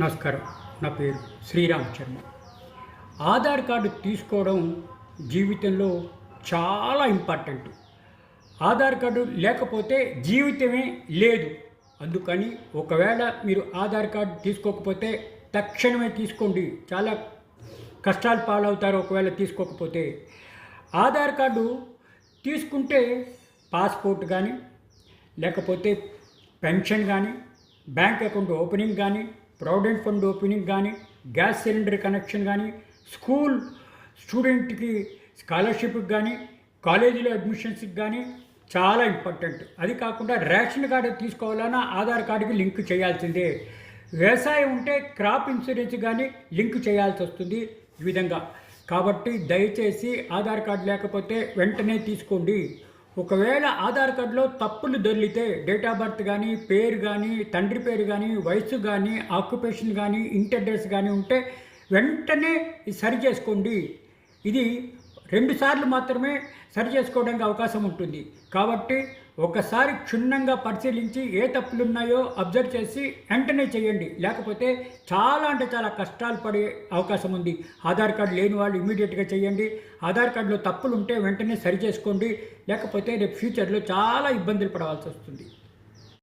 నమస్కారం. నా పేరు శ్రీరామ్ శర్మ. ఆధార్ కార్డు తీసుకోవడం జీవితంలో చాలా ఇంపార్టెంట్. ఆధార్ కార్డు లేకపోతే జీవితమే లేదు. అందుకని ఒకవేళ మీరు ఆధార్ కార్డు తీసుకోకపోతే తక్షణమే తీసుకోండి. చాలా కష్టాలు పాలవుతారు ఒకవేళ తీసుకోకపోతే. ఆధార్ కార్డు తీసుకుంటే పాస్పోర్ట్ కానీ లేకపోతే పెన్షన్ కానీ బ్యాంక్ అకౌంట్ ఓపెనింగ్ కానీ ప్రావిడెంట్ ఫండ్ ఓపెనింగ్ కానీ గ్యాస్ సిలిండర్ కనెక్షన్ కానీ స్కూల్ స్టూడెంట్కి స్కాలర్షిప్కి కానీ కాలేజీలో అడ్మిషన్స్కి కానీ చాలా ఇంపార్టెంట్. అది కాకుండా రేషన్ కార్డు తీసుకోవాలన్నా ఆధార్ కార్డుకి లింక్ చేయాల్సిందే. వ్యవసాయం ఉంటే క్రాప్ ఇన్సూరెన్స్ కానీ లింక్ చేయాల్సి వస్తుంది ఈ విధంగా. కాబట్టి దయచేసి ఆధార్ కార్డు లేకపోతే వెంటనే తీసుకోండి. ఒకవేళ ఆధార్ కార్డులో తప్పులు దొర్లితే డేట్ ఆఫ్ బర్త్ కానీ పేరు కానీ తండ్రి పేరు కానీ వయసు కానీ ఆక్యుపేషన్ కానీ ఇంటి అడ్రస్ కానీ ఉంటే వెంటనే సరి చేసుకోండి. ఇది రెండు సార్లు మాత్రమే సరి చేసుకోవడానికి అవకాశం ఉంటుంది. కాబట్టి ఒకసారి క్షుణ్ణంగా పరిశీలించి ఏ తప్పులు ఉన్నాయో అబ్జర్వ్ చేసి వెంటనే చేయండి. లేకపోతే చాలా అంటే చాలా కష్టాలు పడే అవకాశం ఉంది. ఆధార్ కార్డు లేని వాళ్ళు ఇమీడియట్గా చేయండి. ఆధార్ కార్డులో తప్పులు ఉంటే వెంటనే సరి చేసుకోండి. లేకపోతే రేపు ఫ్యూచర్లో చాలా ఇబ్బందులు పడవలసి వస్తుంది.